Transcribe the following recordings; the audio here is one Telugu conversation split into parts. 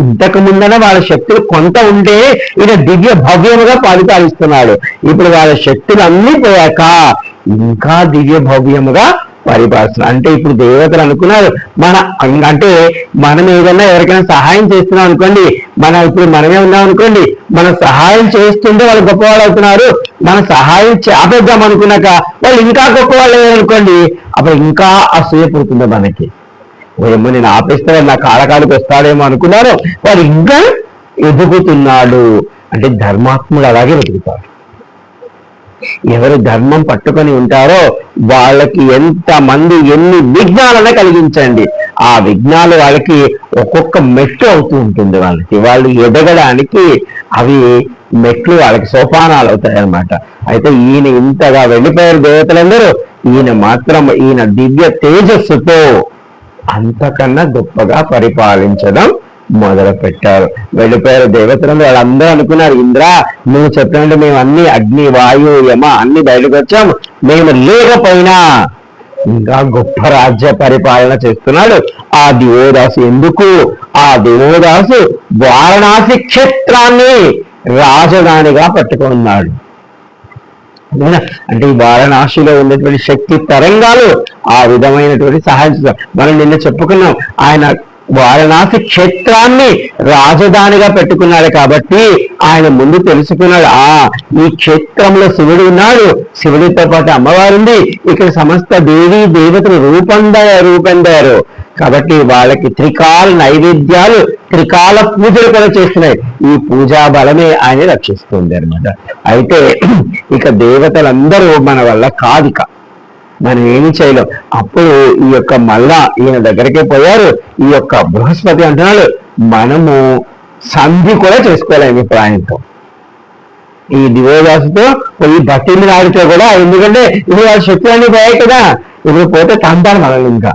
ఇంతకు ముందన వాళ్ళ శక్తులు కొంత ఉంటే ఈయన దివ్య భవ్యముగా పరిపాలిస్తున్నాడు. ఇప్పుడు వాళ్ళ శక్తులు అన్నీ పోయాక ఇంకా దివ్య భవ్యముగా పరిపాలిస్తున్నాడు అంటే ఇప్పుడు దేవతలు అనుకున్నారు మన అంటే మనం ఏదైనా ఎవరికైనా సహాయం చేస్తున్నాం అనుకోండి మన ఇప్పుడు మనమే ఉన్నాం అనుకోండి మన సహాయం చేస్తుంటే వాళ్ళు గొప్పవాళ్ళు అవుతున్నారు. మన సహాయం చేపేద్దాం అనుకున్నాక వాళ్ళు ఇంకా గొప్పవాళ్ళు అయ్యారు అనుకోండి అప్పుడు ఇంకా అసూయ పుడుతుంది మనకి. ఏమో నేను ఆపేస్తాను నా కాలకాలకు వస్తాడేమో అనుకున్నారో వాడు ఇంకా ఎదుగుతున్నాడు. అంటే ధర్మాత్ముడు అలాగే వెతుకుతాడు ఎవరు ధర్మం పట్టుకొని ఉంటారో వాళ్ళకి ఎంత మంది ఎన్ని విఘ్నాలను కలిగించండి. ఆ విఘ్నాలు వాళ్ళకి ఒక్కొక్క మెట్లు అవుతూ ఉంటుంది వాళ్ళకి. వాళ్ళు ఎదగడానికి అవి మెట్లు వాళ్ళకి సోపానాలు అవుతాయన్నమాట. అయితే ఈయన ఇంతగా వెళ్ళిపోయారు దేవతలందరూ. ఈయన మాత్రం ఈయన దివ్య తేజస్సుతో అంతకన్నా గొప్పగా పరిపాలించడం మొదలు పెట్టారు వెళ్ళిపోయారు దేవతలు వాళ్ళందరూ అనుకున్నారు ఇంద్ర నువ్వు చెప్పినట్టు మేము అన్ని అగ్ని వాయు యమ అన్ని బయటకు వచ్చాం మేము లేకపోయినా ఇంకా గొప్ప రాజ్య పరిపాలన చేస్తున్నాడు. ఆ దివోదాసు ఎందుకు? ఆ దివోదాసు వారణాసి క్షేత్రాన్ని రాజధానిగా పట్టుకున్నాడు. అంటే ఈ వారణాసిలో ఉన్నటువంటి శక్తి తరంగాలు ఆ విధమైనటువంటి సహాయం మనం నిన్న చెప్పుకున్నాం ఆయన వారణాసి క్షేత్రాన్ని రాజధానిగా పెట్టుకున్నాడు కాబట్టి ఆయన ముందు తెలుసుకున్నాడు ఆ ఈ క్షేత్రంలో శివుడు ఉన్నాడు శివుడితో పాటు అమ్మవారు ఉంది ఇక్కడ సమస్త దేవి దేవతలు రూపొందారు రూపొందారు కాబట్టి వాళ్ళకి త్రికాల నైవేద్యాలు త్రికాల పూజలు కూడా చేస్తున్నాయి. ఈ పూజా బలమే ఆయన రక్షిస్తుంది అనమాట అయితే ఇక దేవతలందరూ మన వల్ల కాదిక మనం ఏమి చేయలేం. అప్పుడు ఈ యొక్క మళ్ళా ఈయన దగ్గరికే పోయారు. ఈ యొక్క బృహస్పతి అంటున్నాడు మనము సంధి కూడా చేసుకోలేము ఇప్పుడు ఆయనతో ఈ దివోదాసుతో ఈ భక్తిని నాడితో కూడా ఎందుకంటే ఇప్పుడు వాళ్ళ శక్తులన్నీ పోయాయి కదా. ఇప్పుడు పోతే తంటారు మనల్ని ఇంకా.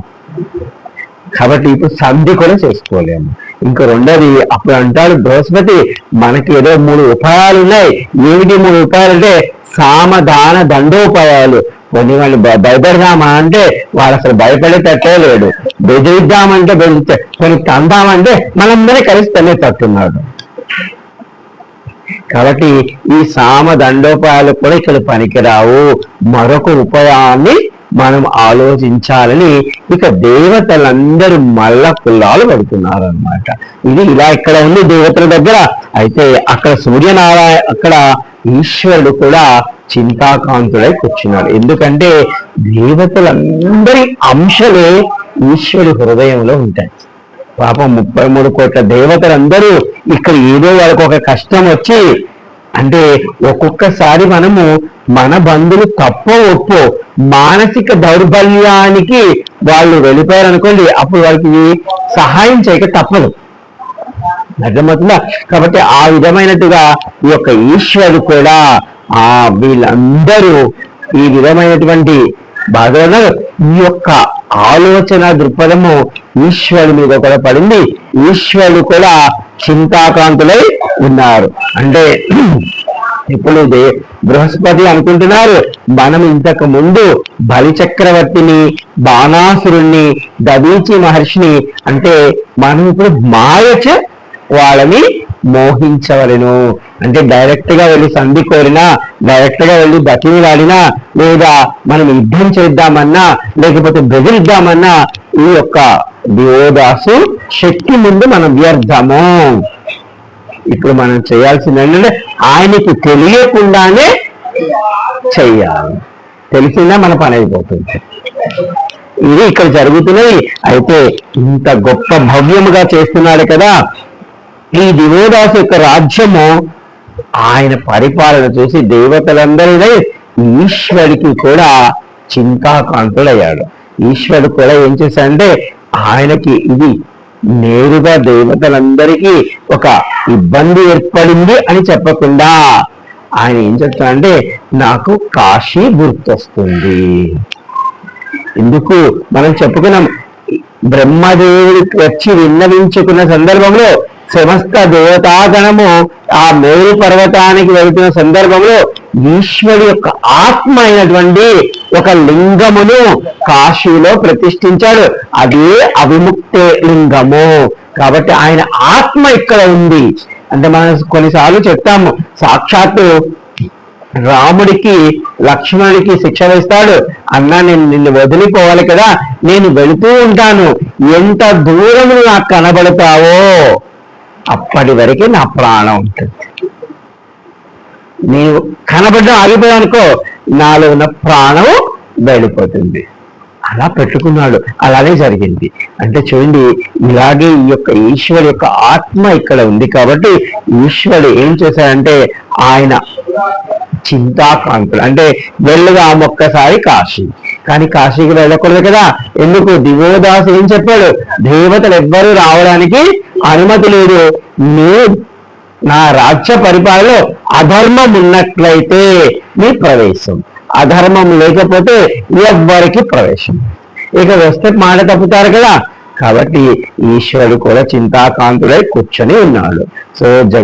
కాబట్టి ఇప్పుడు సంధి కూడా చేసుకోలేము ఇంకా రెండోది అప్పుడు అంటాడు బృహస్పతి మనకి ఏదో మూడు ఉపాయాలు ఉన్నాయి. ఏమిటి మూడు ఉపాయాలు అంటే సామధాన దండోపాయాలు. కొన్ని వాళ్ళు భయపడదామా అంటే వాళ్ళు అసలు భయపడేటట్టే లేడు బెదిరిద్దామంటే బెదిరితే కొన్ని తందామంటే మనందరే కలిసి తనే తట్టున్నాడు. కాబట్టి ఈ సామ దండోపాయాలు కూడా ఇక్కడ పనికిరావు. మరొక ఉపాయాన్ని మనం ఆలోచించాలని ఇక దేవతలందరూ మల్ల కులాలు పడుతున్నారు అనమాట ఇది ఇలా ఇక్కడ ఉంది దేవతల దగ్గర. అయితే అక్కడ సూర్యనారాయణ అక్కడ ఈశ్వరుడు కూడా చింతాకాంతుడై కూర్చున్నాడు. ఎందుకంటే దేవతలందరి అంశలే ఈశ్వరుడి హృదయంలో ఉంటాయి. పాపం ముప్పై మూడు కోట్ల దేవతలందరూ ఇక్కడ ఏదో వాళ్ళకి ఒక కష్టం వచ్చి అంటే ఒక్కొక్కసారి మనము మన బంధువులు తప్పో ఒప్పో మానసిక దౌర్బల్యానికి వాళ్ళు వెళ్ళిపోయారు అనుకోండి అప్పుడు వాళ్ళకి సహాయం చేయక తప్పదు. అర్థమవుతుందా? కాబట్టి ఆ విధమైనట్టుగా ఈ యొక్క ఈశ్వరుడు కూడా ఆ వీళ్ళందరూ ఈ విధమైనటువంటి బాధలో ఈ యొక్క ఆలోచన దృక్పథము ఈశ్వరుడి మీద కూడా పడింది. ఈశ్వరుడు కూడా చింతాకాంతులై ఉన్నారు. అంటే ఇప్పుడు దే- బృహస్పతి అనుకుంటున్నారు మనం ఇంతకు ముందు బలి చక్రవర్తిని బాణాసురుణ్ణి దబీచి మహర్షిని అంటే మనం ఇప్పుడు మాయచ వాళ్ళని మోహించవలను. అంటే డైరెక్ట్గా వెళ్ళి సంధి కోరినా డైరెక్ట్గా వెళ్ళి బతిమిలాడినా లేదా మనం యుద్ధం చేద్దామన్నా లేకపోతే బెదిరిద్దామన్నా ఈ యొక్క దివోదాసు శక్తి ముందు మనం వ్యర్థము. ఇప్పుడు మనం చేయాల్సింది ఏంటంటే ఆయనకి తెలియకుండానే చెయ్యాలి తెలిసిందా మన పని అయిపోతుంది. ఇది ఇక్కడ జరుగుతున్నాయి అయితే ఇంత గొప్ప భవ్యముగా చేస్తున్నాడు కదా. ఈ దివోదాసు యొక్క రాజ్యము ఆయన పరిపాలన చూసి దేవతలందరినీ ఈశ్వరుడికి కూడా చింతాకాంతుడయ్యాడు. ఈశ్వరుడు కూడా ఏం చేశాడంటే ఆయనకి ఇది నేరుగా దేవతలందరికీ ఒక ఇబ్బంది ఏర్పడింది అని చెప్పకుండా. ఆయన ఏం చెప్తాడంటే నాకు కాశీ గుర్తొస్తుంది. ఎందుకు? మనం చెప్పుకున్నాం బ్రహ్మదేవుడికి వచ్చి విన్నవించుకున్న సందర్భంలో సమస్త దేవతాగణము ఆ మేరు పర్వతానికి వెళ్తున్న సందర్భంలో ఈశ్వరుడు యొక్క ఆత్మ అయినటువంటి ఒక లింగమును కాశీలో ప్రతిష్ఠించాడు. అదే అవిముక్త లింగము. కాబట్టి ఆయన ఆత్మ ఇక్కడ ఉంది. అంటే మనం కొన్నిసార్లు చెప్తాము సాక్షాత్తు రాముడికి లక్ష్మణుడికి శిక్ష వేస్తాడు. అన్నా నేను నిన్ను వదిలిపోవాలి కదా నేను వెళుతూ ఉంటాను. ఎంత దూరం నాకు కనబడతావో అప్పటి వరకే నా ప్రాణం ఉంటుంది. నీవు కనబడడం ఆగిపోయానుకో నాలో ఉన్న ప్రాణం వెళ్ళిపోతుంది. అలా పెట్టుకున్నాడు. అలానే జరిగింది. అంటే చూడండి ఇలాగే ఈ యొక్క ఈశ్వరు యొక్క ఆత్మ ఇక్కడ ఉంది కాబట్టి ఈశ్వరుడు ఏం చేశాడంటే ఆయన చింతాకాంతులు అంటే వెళ్ళగా ఒక్కసారి కాశీ. కానీ కాశీకి వెళ్ళకూడదు కదా. ఎందుకు? దివోదాసు ఏం చెప్పాడు? దేవతలు ఎవ్వరూ రావడానికి అనుమతి లేదు. నే నా రాజ్య పరిపాలనలో అధర్మం ఉన్నట్లయితే మీ ప్రవేశం. అధర్మం లేకపోతే ఎవ్వరికి ప్రవేశం. ఇక వస్తే మాట తప్పుతారు కదా. కాబట్టి ఈశ్వరుడు కూడా చింతాకాంతుడై కూర్చొని ఉన్నాడు. సో జగ